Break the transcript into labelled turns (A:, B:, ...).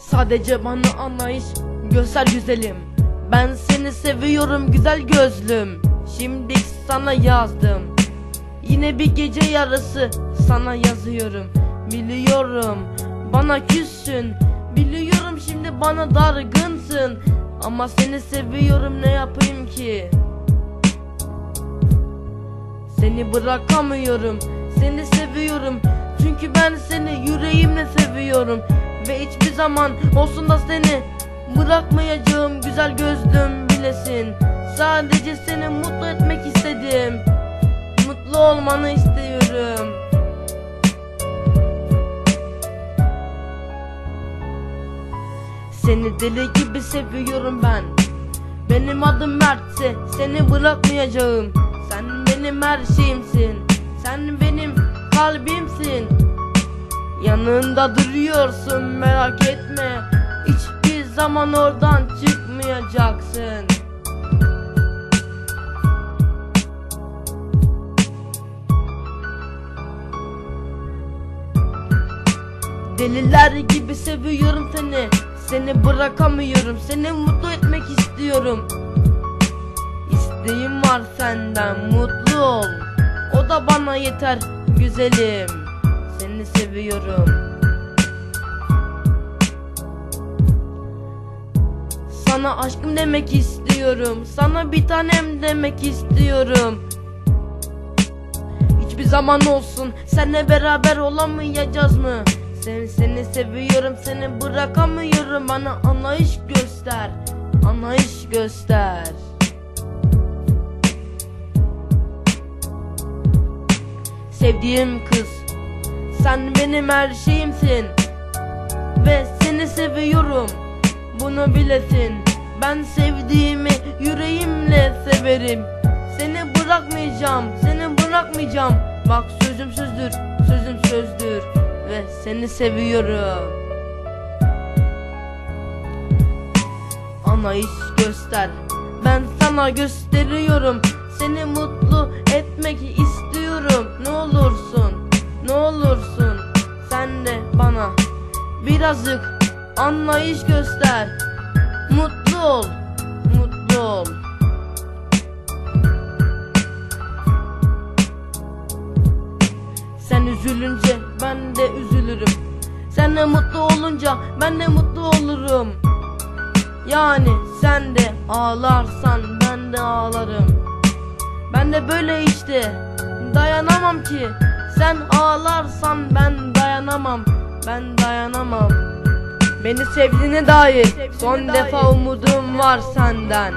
A: Sadece bana anlayış göster güzelim. Ben seni seviyorum güzel gözlüm. Şimdi sana yazdım. Yine bir gece yarısı sana yazıyorum. Biliyorum bana küssün. Biliyorum şimdi bana dargınsın. Ama seni seviyorum ne yapayım ki? Seni bırakamıyorum Seni seviyorum. Çünkü ben seni yüreğimle seviyorum Ve hiçbir zaman olsun da seni Bırakmayacağım güzel gözlüm bilesin. Sadece seni mutlu etmek istedim. Mutlu olmanı istiyorum. Seni deli gibi seviyorum ben. Benim adım Mert'se seni bırakmayacağım. Sen benim her şeyimsin. Sen benim kalbimsin. Yanında duruyorsun zaman oradan çıkmayacaksın. Deliler gibi seviyorum seni. Seni bırakamıyorum. Seni mutlu etmek istiyorum. İsteğim var senden. Mutlu ol. O da bana yeter güzelim. Seni seviyorum Sana aşkım demek istiyorum. Sana bir tanem demek istiyorum. Hiçbir zaman olsun Seninle beraber olamayacağız mı? Sen, seni seviyorum seni bırakamıyorum. Bana anlayış göster Anlayış göster. Sevdiğim kız Sen benim her şeyimsin. Ve seni seviyorum Bunu bilesin Ben sevdiğimi yüreğimle severim. Seni bırakmayacağım Seni bırakmayacağım. Bak sözüm sözdür Sözüm sözdür Ve seni seviyorum. Anlayış göster Ben sana gösteriyorum. Seni mutlu etmek istiyorum. Ne olursun Ne olursun. Sen de bana Birazcık anlayış göster ol Mutlu ol. Sen üzülünce ben de üzülürüm. Sen de mutlu olunca ben de mutlu olurum. Yani sen de ağlarsan ben de ağlarım. Ben de böyle işte dayanamam ki. Sen ağlarsan ben dayanamam Ben dayanamam Beni sevdiğine dair son defa umudum var senden